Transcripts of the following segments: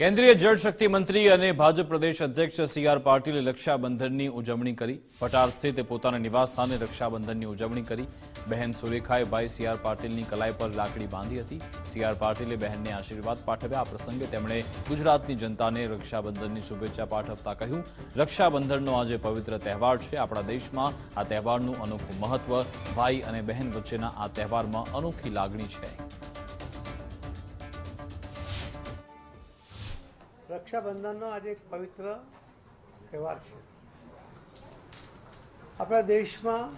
કેન્દ્રીય જળશક્તિ મંત્રી અને ભાજપ પ્રદેશ અધ્યક્ષ સી આર પાટીલે રક્ષાબંધનની ઉજવણી કરી. પટાર સ્થિત પોતાના નિવાસસ્થાને રક્ષાબંધનની ઉજવણી કરી. બહેન સુરેખાએ ભાઈ સી આર પાટીલની કલાઈ પર લાકડી બાંધી હતી. સી આર પાટીલે બહેનને આશીર્વાદ પાઠવ્યા. આ પ્રસંગે તેમણે ગુજરાતની જનતાને રક્ષાબંધનની શુભેચ્છા પાઠવતા કહ્યું, રક્ષાબંધનનો આજે પવિત્ર તહેવાર છે. આપણા દેશમાં આ તહેવારનું અનોખું મહત્વ, ભાઈ અને બહેન વચ્ચેના આ તહેવારમાં અનોખી લાગણી છે. રક્ષાબંધનનો આજે એક પવિત્ર તહેવાર છે. આપણા દેશમાં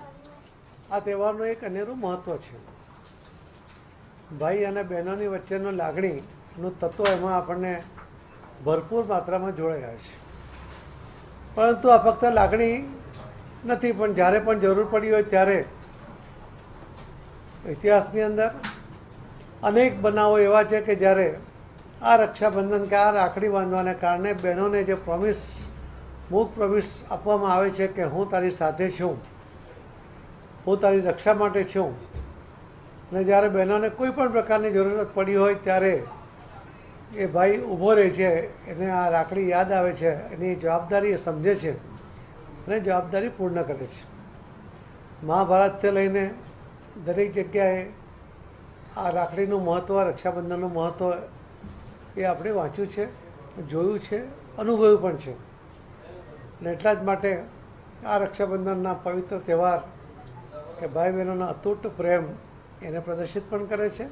આ તહેવારનું એક અનેરું મહત્ત્વ છે. ભાઈ અને બહેનોની વચ્ચેનો લાગણીનું તત્વ એમાં આપણને ભરપૂર માત્રામાં જોડાયા છે. પરંતુ આ ફક્ત લાગણી નથી, પણ જ્યારે પણ જરૂર પડી હોય ત્યારે ઇતિહાસની અંદર અનેક બનાવો એવા છે કે જ્યારે આ રક્ષાબંધન કે આ રાખડી બાંધવાને કારણે બહેનોને જે પ્રોમિસ મૂક પ્રોમિસ આપવામાં આવે છે કે હું તારી સાથે છું, હું તારી રક્ષા માટે છું. અને જ્યારે બહેનોને કોઈ પણ પ્રકારની જરૂરત પડી હોય ત્યારે એ ભાઈ ઊભો રહે છે, એને આ રાખડી યાદ આવે છે, એની જવાબદારી એ સમજે છે અને જવાબદારી પૂર્ણ કરે છે. મહાભારતથી લઈને દરેક જગ્યાએ આ રાખડીનું મહત્ત્વ રક્ષાબંધનનું મહત્ત્વ એ આપણે વાંચ્યું છે, જોયું છે, અનુભવ્યું પણ છે. અને એટલા જ માટે આ રક્ષાબંધનના પવિત્ર તહેવાર કે ભાઈ બહેનોના અતૂટ પ્રેમ એને પ્રદર્શિત પણ કરે છે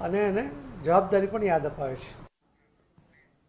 અને એને જવાબદારી પણ યાદ અપાવે છે.